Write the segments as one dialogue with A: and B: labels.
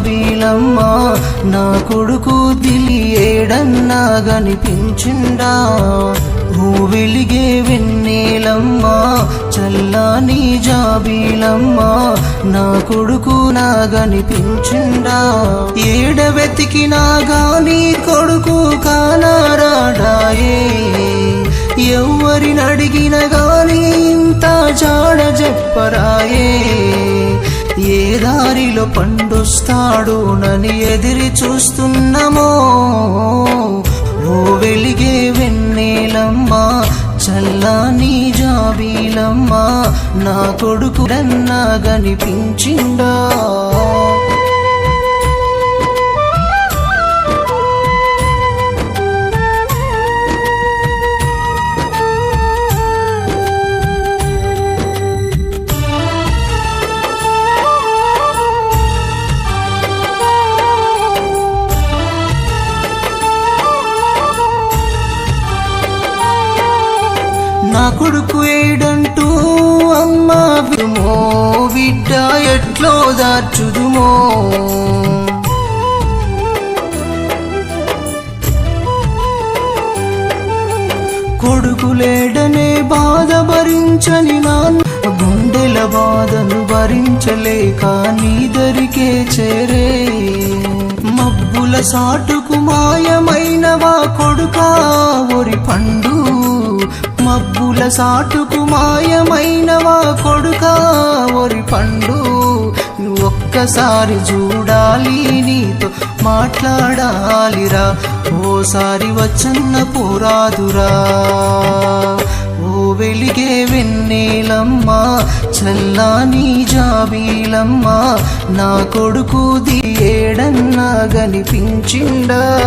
A: జాబీలమ్మ నా కొడుకు దిలి ఏడన్నా గనిపించిండా ఓ వెలిగే వెన్నీలమ్మ చల్లాని జాబీలమ్మ నా కొడుకు నా కనిపించిండా? ఏడ వెతికినా గాని కొడుకు కానారాడాయే. ఎవ్వరిని అడిగిన గాని ఇంత జాడ చెప్పరా ఏ దారిలో పండొస్తాడోనని ఎదిరి చూస్తున్నామో. ఓ వెలిగే వెన్నెలమ్మ చల్లాని జాబీలమ్మా నా కొడుకు రన్నా కనిపించిండా కొడుకు ఏడంటూ అమ్మ విడుమో బిడ్డ ఎట్లో దాచుదుమో. కొడుకులేడనే బాధ భరించని నాన్న గుండెల బాధను భరించలేక నీదరికే చేరే. మబ్బుల సాటుకు మాయమైనవా కొడుకా ఒరి పండు మబ్బుల సాటుకు మాయమైనవా కొడుకా? ఒరి పండు నువ్వు ఒక్కసారి చూడాలి నీతో మాట్లాడాలిరా. ఓసారి వచ్చన్న పోరాదురా. ఓ వెలిగే వెన్నెలమ్మ చల్లాని జాబీలమ్మా. నా కొడుకు దియేడన్నా కనిపించిండా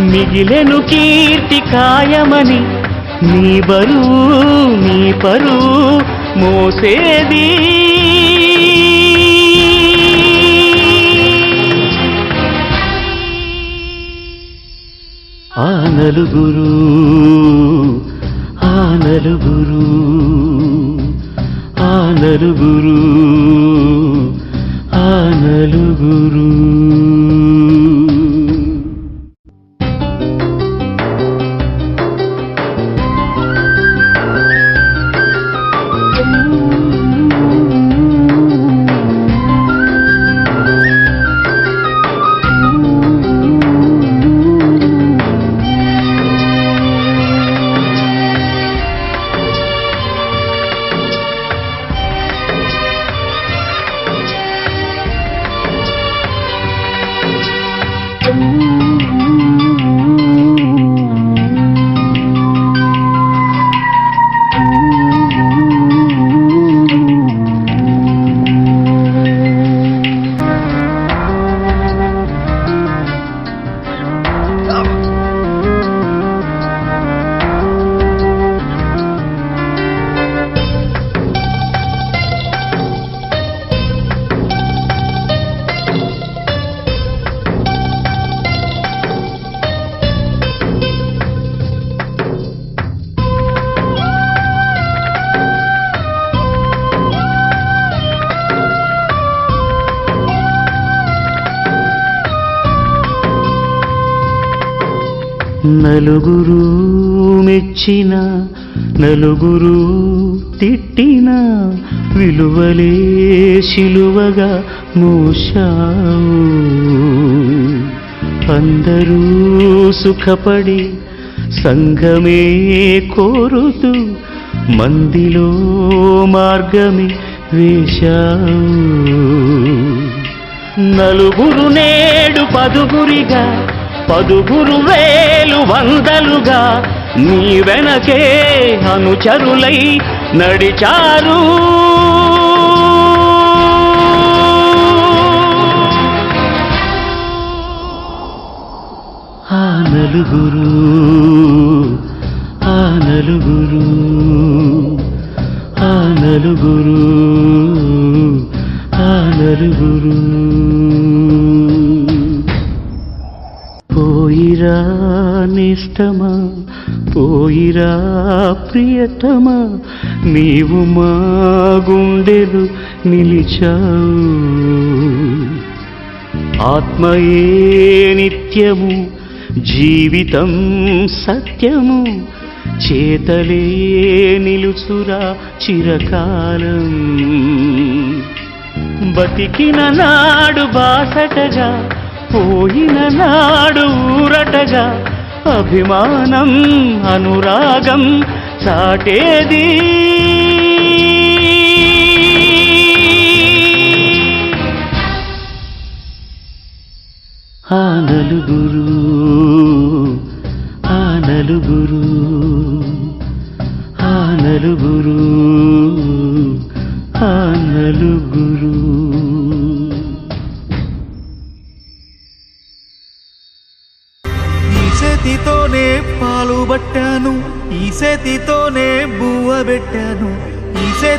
B: మిగిలెను కీర్తి కాయమని నీ బరువు నీ పరువు మోసేది. ఆ నలుగురు ఆ నలుగురు ఆ నలుగురు ఆ నలుగురు. నలుగురు మెచ్చిన నలుగురు తిట్టిన విలువలే శిలువగా మోశావు. అందరూ సుఖపడి సంఘమే కోరుతూ మందిలో మార్గమే వేశావు. నలుగురు నేడు పదుగురిగా పదుగురు వేలు వందలుగా నీ వెనకే అనుచరులై నడిచారు. ఆ నలుగురు ఆ నలుగురు ఆ నలుగురు ఆ నలుగురు. పోయిరా నిష్టమా? పోయిరా ప్రియతమా? నీవు మా గుండెలు నిలిచావు. ఆత్మయే నిత్యము జీవితం సత్యము. చేతలే నిలుచురా చిరకాలం. బతికిన నాడు బాసటగా పోయిన నాడు ఊరటగా అభిమానం అనురాగం చాటేది. ఆ నలుగురు ఆ నలుగురు ఆ నలుగురు.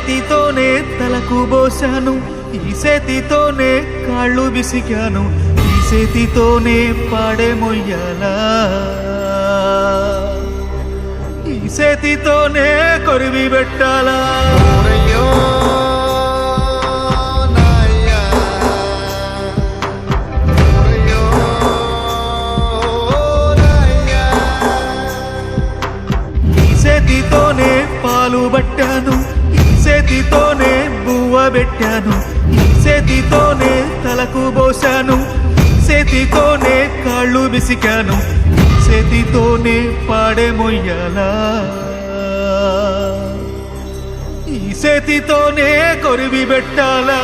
C: చేతితోనే తలకు పోసాను ఈ చేతితోనే కాళ్ళు విసిగాను ఈ చేతితోనే పాడే మొయ్యాలా? ఈ చేతితోనే కొరివి పెట్టాలా? చేతితోనే పాలు పట్టాను చేశాను. ఈ చేతితోనే తలకు పోశాను. చేతితోనే కాళ్ళు విసికాను. చేతితోనే పాడే మొయ్యాలా? ఈ చేతితోనే కొరివి పెట్టాలా?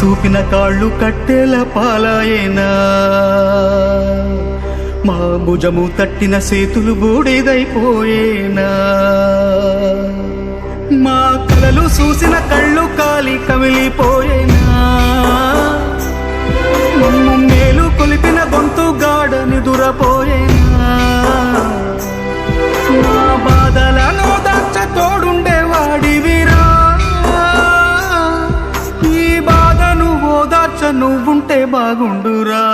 C: చూపిన కాళ్ళు కట్టెల పాలాయేనా? మా భుజము తట్టిన సేతులు బూడిదైపోయేనా? మా కలలు చూసిన కళ్ళు నువ్వుంటే బాగుండురా.